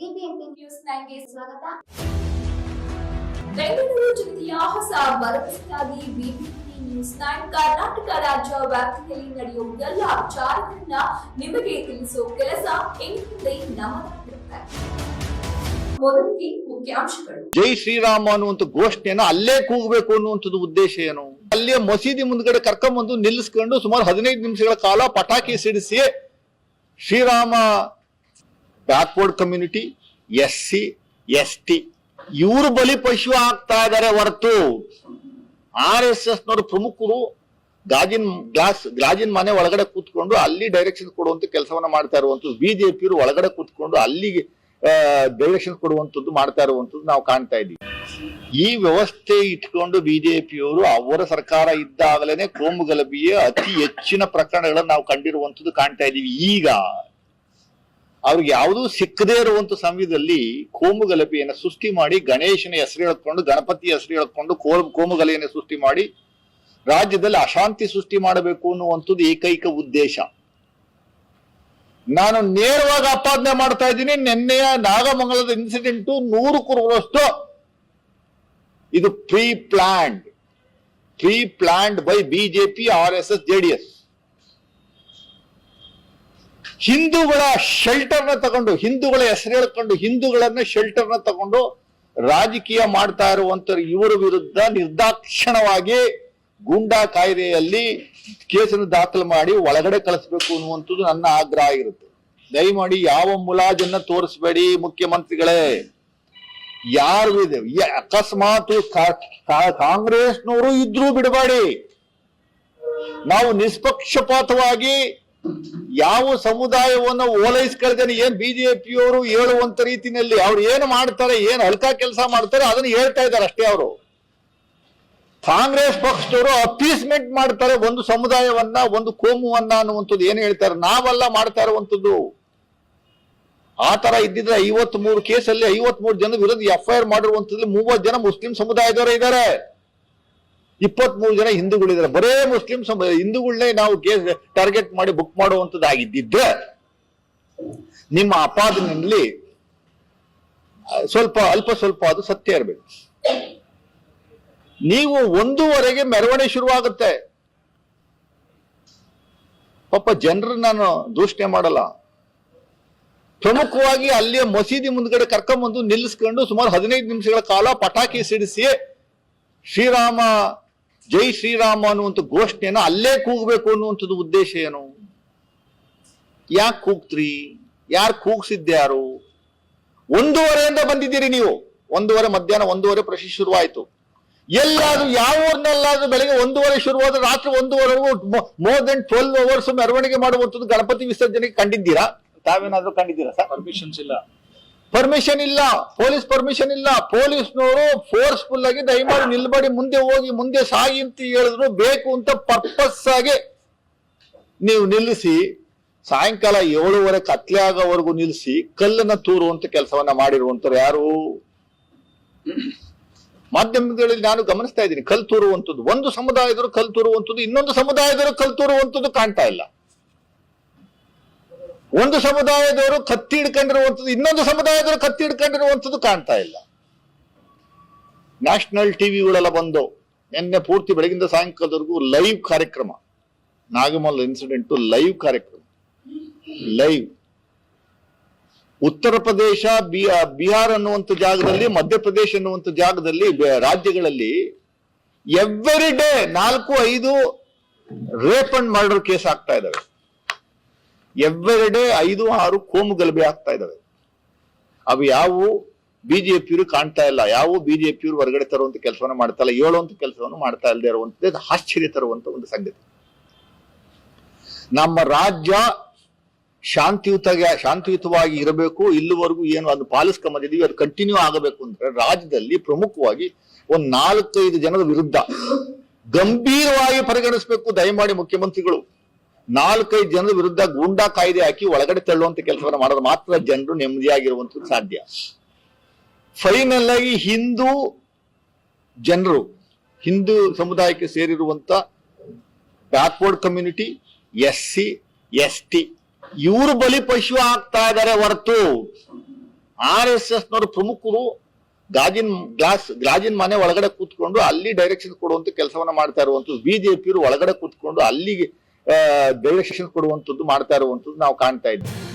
BBMP news ನೈನ್ಗೆ ಸ್ವಾಗತ. ಬೆಂಗಳೂರು ಜಿಲ್ಲೆಯ ಹೊಸ ಭರವಸೆಯಾಗಿ ಬಿಬಿಎಂಪಿ ನ್ಯೂಸ್ ನೈನ್ ಕರ್ನಾಟಕ ರಾಜ್ಯ ವ್ಯಾಪ್ತಿಯಲ್ಲಿ ನಡೆಯುವ ಎಲ್ಲ ವಿಚಾರಗಳನ್ನ ನಿಮಗೆ ತಿಳಿಸುವ ಕೆಲಸ ಇನ್ಮುಂದೆ ನಮ್ಮದಾಗಿರುತ್ತೆ ಮೊದಲಿಗೆ ಮುಖ್ಯಾಂಶಗಳು. ಜೈ ಶ್ರೀರಾಮ ಅನ್ನುವಂಥ ಘೋಷಣೆಯನ್ನು ಅಲ್ಲೇ ಕೂಗಬೇಕು ಅನ್ನುವಂಥದ್ದು ಉದ್ದೇಶ ಏನು? ಅಲ್ಲೇ ಮಸೀದಿ ಮುಂದ್ಗಡೆ ಕರ್ಕೊಂಡ್ಬಂದು ನಿಲ್ಲಿಸ್ಕೊಂಡು ಸುಮಾರು ಹದಿನೈದು ನಿಮಿಷಗಳ ಕಾಲ ಪಟಾಕಿ ಸಿಡಿಸಿ Shrirama backward community, S C, S T. ಇವರು ಬಲಿಪಶು ಆಗ್ತಾ ಇದ್ದಾರೆ ಹೊರತು. ಆರ್ ಎಸ್ ಎಸ್ ನವರು ಪ್ರಮುಖರು ಗಾಜಿನ ಗ್ಲಾಸ್ ಗಾಜಿನ ಮನೆ ಒಳಗಡೆ ಕೂತ್ಕೊಂಡು ಅಲ್ಲಿ ಡೈರೆಕ್ಷನ್ ಕೊಡುವಂತ ಕೆಲಸವನ್ನ ಮಾಡ್ತಾ ಇರುವಂತದ್ದು ಬಿಜೆಪಿಯವರು ಒಳಗಡೆ ಕೂತ್ಕೊಂಡು ಅಲ್ಲಿಗೆ ಡೈರೆಕ್ಷನ್ ಕೊಡುವಂತದ್ದು ಮಾಡ್ತಾ ಇರುವಂತದ್ದು ನಾವು ಕಾಣ್ತಾ ಇದ್ದೀವಿ. ಈ ವ್ಯವಸ್ಥೆ ಇಟ್ಕೊಂಡು ಬಿಜೆಪಿಯವರು ಅವರ ಸರ್ಕಾರ ಇದ್ದಾಗಲೇನೆ ಕೋಮು ಗಲಭೆಯ ಅತಿ ಹೆಚ್ಚಿನ ಪ್ರಕರಣಗಳನ್ನು ನಾವು ಕಂಡಿರುವಂತದ್ದು ಕಾಣ್ತಾ ಇದ್ದೀವಿ. ಈಗ ಅವ್ರಿಗೆ ಯಾವುದೂ ಸಿಕ್ಕದೇ ಇರುವಂತ ಸಮಯದಲ್ಲಿ ಕೋಮು ಗಲಭೆಯನ್ನು ಸೃಷ್ಟಿ ಮಾಡಿ ಗಣೇಶನ ಹೆಸರು ಹೇಳ್ಕೊಂಡು ಗಣಪತಿ ಹೆಸರು ಹೇಳ್ಕೊಂಡು ಕೋಮು ಕೋಮು ಗಲಭೆಯನ್ನು ಸೃಷ್ಟಿ ಮಾಡಿ ರಾಜ್ಯದಲ್ಲಿ ಅಶಾಂತಿ ಸೃಷ್ಟಿ ಮಾಡಬೇಕು ಅನ್ನುವಂಥದ್ದು ಏಕೈಕ ಉದ್ದೇಶ. ನಾನು ನೇರವಾಗಿ ಆಪಾದನೆ ಮಾಡ್ತಾ ಇದ್ದೀನಿ. ನಿನ್ನೆಯ ನಾಗಮಂಗಲದ ಇನ್ಸಿಡೆಂಟು ನೂರು ಕುರುವಷ್ಟು ಇದು pre planned pre planned by BJP R S S JDS ಹಿಂದೂಗಳ ಶೆಲ್ಟರ್ನ ತಗೊಂಡು, ಹಿಂದೂಗಳ ಹೆಸರು ಹೇಳ್ಕೊಂಡು ಹಿಂದೂಗಳನ್ನ ಶೆಲ್ಟರ್ನ ತಗೊಂಡು ರಾಜಕೀಯ ಮಾಡ್ತಾ ಇರುವಂತ ಇವರ ವಿರುದ್ಧ ನಿರ್ದಾಕ್ಷಣವಾಗಿ ಗೂಂಡಾ ಕಾಯ್ದೆಯಲ್ಲಿ ಕೇಸನ್ನು ದಾಖಲು ಮಾಡಿ ಒಳಗಡೆ ಕಳಿಸ್ಬೇಕು ಅನ್ನುವಂಥದ್ದು ನನ್ನ ಆಗ್ರಹ ಆಗಿರುತ್ತೆ ದಯಮಾಡಿ ಯಾವ ಮುಲಾಜನ್ನ ತೋರಿಸ್ಬೇಡಿ ಮುಖ್ಯಮಂತ್ರಿಗಳೇ. ಯಾರು ಇದೆ? ಅಕಸ್ಮಾತ್ ಕಾಂಗ್ರೆಸ್ನವರು ಇದ್ರೂ ಬಿಡಬೇಡಿ. ನಾವು ನಿಷ್ಪಕ್ಷಪಾತವಾಗಿ ಯಾವ ಸಮುದಾಯವನ್ನು ಓಲೈಸ್ಕೊಳ್ದೇನೆ ಏನ್ ಬಿಜೆಪಿಯವರು ಹೇಳುವಂತ ರೀತಿಯಲ್ಲಿ ಅವ್ರು ಏನು ಮಾಡ್ತಾರೆ, ಏನು ಹಲ್ಕಾ ಕೆಲಸ ಮಾಡ್ತಾರೆ ಅದನ್ನ ಹೇಳ್ತಾ ಇದ್ದಾರೆ ಅಷ್ಟೇ ಅವರು. ಕಾಂಗ್ರೆಸ್ ಪಕ್ಷದವರು ಅಪೀಸ್ಮೆಂಟ್ ಮಾಡ್ತಾರೆ ಒಂದು ಸಮುದಾಯವನ್ನ, ಒಂದು ಕೋಮುವನ್ನ ಅನ್ನುವಂಥದ್ದು ಏನು ಹೇಳ್ತಾರೆ? ನಾವೆಲ್ಲ ಮಾಡ್ತಾ ಇರುವಂತದ್ದು ಆ ತರ ಇದ್ದಿದ್ರೆ ಐವತ್ ಮೂರು ಕೇಸಲ್ಲಿ ಐವತ್ ಮೂರು ಜನ ವಿರುದ್ಧ ಎಫ್ ಐ ಆರ್ ಮಾಡಿರುವಂತದ್ದು ಮೂವತ್ತು ಜನ ಮುಸ್ಲಿಂ ಸಮುದಾಯದವರೇ ಇದ್ದಾರೆ. ಇಪ್ಪತ್ತ್ ಮೂರು ಜನ ಹಿಂದೂಗಳಿದ್ದಾರೆ ಬರೇ ಮುಸ್ಲಿಂ ಸಮ ಹಿಂದೂಗಳನ್ನೇ ನಾವು ಕೇಸ್ ಟಾರ್ಗೆಟ್ ಮಾಡಿ ಬುಕ್ ಮಾಡುವಂತದ್ದಾಗಿದ್ದಿದ್ರೆ ನಿಮ್ಮ ಅಪಾದನಲ್ಲಿ ಸ್ವಲ್ಪ, ಅಲ್ಪ ಸ್ವಲ್ಪ ಅದು ಸತ್ಯ ಇರಬೇಕು. ನೀವು ಒಂದೂವರೆಗೆ ಮೆರವಣಿಗೆ ಶುರುವಾಗುತ್ತೆ. ಪಾಪ ಜನರು ನಾನು ದೂಷಣೆ ಮಾಡಲ್ಲ. ಪ್ರಮುಖವಾಗಿ ಅಲ್ಲಿಯ ಮಸೀದಿ ಮುಂದ್ಗಡೆ ಕರ್ಕೊಂಬಂದು ನಿಲ್ಲಿಸ್ಕೊಂಡು ಸುಮಾರು ಹದಿನೈದು ನಿಮಿಷಗಳ ಕಾಲ ಪಟಾಕಿ ಸಿಡಿಸಿ ಶ್ರೀರಾಮ ಜೈ ಶ್ರೀರಾಮ ಅನ್ನುವಂಥ ಘೋಷಣೆಯನ್ನು ಅಲ್ಲೇ ಕೂಗಬೇಕು ಅನ್ನುವಂಥದ್ದು ಉದ್ದೇಶ ಏನು? ಯಾಕೆ ಕೂಗ್ತ್ರಿ? ಯಾರು ಕೂಗ್ಸಿದ್ದ್ಯಾರು? ಒಂದೂವರೆಯಿಂದ ಬಂದಿದ್ದೀರಿ ನೀವು. ಒಂದೂವರೆ ಮಧ್ಯಾಹ್ನ, ಒಂದೂವರೆ ಪ್ರಶ್ನೆ ಶುರುವಾಯಿತು. ಎಲ್ಲಾದ್ರೂ ಯಾವ ಊರ್ನಲ್ಲಾದ್ರೂ ಬೆಳಗ್ಗೆ ಒಂದೂವರೆ ಶುರುವಾದ್ರೆ ರಾತ್ರಿ ಒಂದೂವರೆಗೂ ಮೋರ್ ದೆನ್ ಟ್ವೆಲ್ವ್ ಅವರ್ಸ್ ಮೆರವಣಿಗೆ ಮಾಡುವಂಥದ್ದು ಗಣಪತಿ ವಿಸರ್ಜನೆಗೆ ಕಂಡಿದ್ದೀರಾ? ತಾವೇನಾದ್ರೂ ಕಂಡಿದ್ದೀರಾ ಸರ್? ಪರ್ಮಿಷನ್ಸ್ ಇಲ್ಲ. ಪರ್ಮಿಷನ್ ಇಲ್ಲ ಪೊಲೀಸ್ ಪರ್ಮಿಷನ್ ಇಲ್ಲ ಪೊಲೀಸ್ನವರು ಫೋರ್ಸ್ಫುಲ್ ಆಗಿ ದಯಮಾಡಿ ನಿಲ್ಬಡಿ, ಮುಂದೆ ಹೋಗಿ, ಮುಂದೆ ಸಾಗಿ ಅಂತ ಹೇಳಿದ್ರು ಬೇಕು ಅಂತ ಪರ್ಪಸ್ ಆಗಿ ನೀವು ನಿಲ್ಲಿಸಿ, ಸಾಯಂಕಾಲ ಏಳುವರೆ ಕತ್ಲೆ ಆಗೋವರೆಗೂ ನಿಲ್ಲಿಸಿ, ಕಲ್ಲನ್ನ ತೂರುವಂತ ಕೆಲಸವನ್ನ ಮಾಡಿರುವಂತವ್ರು ಯಾರು? ಮಾಧ್ಯಮಗಳಲ್ಲಿ ನಾನು ಗಮನಿಸ್ತಾ ಇದ್ದೀನಿ ಕಲ್ ತೂರುವಂಥದ್ದು ಒಂದು ಸಮುದಾಯದವರು ಕಲ್ ತೂರುವಂಥದ್ದು ಇನ್ನೊಂದು ಸಮುದಾಯದವರು ಕಲ್ ತೂರುವಂಥದ್ದು ಕಾಣ್ತಾ ಇಲ್ಲ. ಒಂದು ಸಮುದಾಯದವರು ಕತ್ತಿ ಹಿಡ್ಕೊಂಡಿರುವಂಥದ್ದು, ಇನ್ನೊಂದು ಸಮುದಾಯದವರು ಕತ್ತಿ ಹಿಡ್ಕೊಂಡಿರುವಂಥದ್ದು ಕಾಣ್ತಾ ಇಲ್ಲ. ನ್ಯಾಷನಲ್ ಟಿವಿಗಳೆಲ್ಲ ಬಂದು, ನಿನ್ನೆ ಪೂರ್ತಿ ಬೆಳಗಿಂದ ಸಾಯಂಕಾಲದವರೆಗೂ ಲೈವ್ ಕಾರ್ಯಕ್ರಮ. ನಾಗಮಲ್ ಇನ್ಸಿಡೆಂಟ್ ಲೈವ್ ಕಾರ್ಯಕ್ರಮ. ಲೈವ್. ಉತ್ತರ ಪ್ರದೇಶ ಬಿಹಾರ್ ಅನ್ನುವಂಥ ಜಾಗದಲ್ಲಿ, ಮಧ್ಯಪ್ರದೇಶ ಅನ್ನುವಂಥ ಜಾಗದಲ್ಲಿ ರಾಜ್ಯಗಳಲ್ಲಿ ಎವ್ರಿ ಡೇ ನಾಲ್ಕು, ಐದು ರೇಪ್ ಅಂಡ್ ಮರ್ಡರ್ ಕೇಸ್ ಆಗ್ತಾ ಇದಾವೆ ಎವ್ರಿ ಡೇ ಐದು ಆರು ಕೋಮು ಗಲಭೆ ಆಗ್ತಾ ಇದಾವೆ ಅವು ಯಾವು ಬಿಜೆಪಿಯವರು ಕಾಣ್ತಾ ಇಲ್ಲ. ಯಾವ ಬಿಜೆಪಿಯವರು ಹೊರಗಡೆ ತರುವಂತ ಕೆಲಸವನ್ನು ಮಾಡ್ತಾ ಇಲ್ಲ ಹೇಳುವಂತ ಕೆಲಸವನ್ನು ಮಾಡ್ತಾ ಇಲ್ಲದೆ ಇರುವಂತದ್ದು ಆಶ್ಚರ್ಯ ತರುವಂತ ಒಂದು ಸಂಗತಿ. ನಮ್ಮ ರಾಜ್ಯ ಶಾಂತಿಯುತ ಶಾಂತಿಯುತವಾಗಿ ಇರಬೇಕು. ಇಲ್ಲಿವರೆಗೂ ಏನು ಅದು ಪಾಲಿಸ್ಕೊಂಬಂದಿದೀವಿ ಅದು ಕಂಟಿನ್ಯೂ ಆಗಬೇಕು ಅಂದ್ರೆ ರಾಜ್ಯದಲ್ಲಿ ಪ್ರಮುಖವಾಗಿ ಒಂದ್ ನಾಲ್ಕೈದು ಜನರ ವಿರುದ್ಧ ಗಂಭೀರವಾಗಿ ಪರಿಗಣಿಸಬೇಕು ದಯಮಾಡಿ ಮುಖ್ಯಮಂತ್ರಿಗಳು. ನಾಲ್ಕೈದು ಜನರ ವಿರುದ್ಧ ಗೂಂಡಾ ಕಾಯ್ದೆ ಹಾಕಿ ಒಳಗಡೆ ತಳ್ಳುವಂತ ಕೆಲಸವನ್ನ ಮಾಡೋದು ಮಾತ್ರ ಜನರು ನೆಮ್ಮದಿಯಾಗಿರುವಂತದ್ದು ಸಾಧ್ಯ. ಫೈನಲ್ ಆಗಿ ಹಿಂದೂ ಜನರು, ಹಿಂದೂ ಸಮುದಾಯಕ್ಕೆ ಸೇರಿರುವಂತ backward community S C S T ಇವರು ಬಲಿಪಶು ಆಗ್ತಾ ಇದ್ದಾರೆ ಹೊರತು. ಆರ್ ಎಸ್ ಎಸ್ ನವರು ಪ್ರಮುಖರು ಗಾಜಿನ ಗ್ಲಾಸ್, ಗಾಜಿನ ಮನೆ ಒಳಗಡೆ ಕೂತ್ಕೊಂಡು ಅಲ್ಲಿ ಡೈರೆಕ್ಷನ್ ಕೊಡುವಂತ ಕೆಲಸವನ್ನ ಮಾಡ್ತಾ ಇರುವಂತ ಬಿಜೆಪಿಯವರು ಒಳಗಡೆ ಕೂತ್ಕೊಂಡು ಅಲ್ಲಿಗೆ ಡೈರೆಕ್ಷನ್ ಕೊಡುವಂತದ್ದು ಮಾಡ್ತಾ ಇರುವಂತದ್ದು ನಾವು ಕಾಣ್ತಾ ಇದ್ದೀವಿ.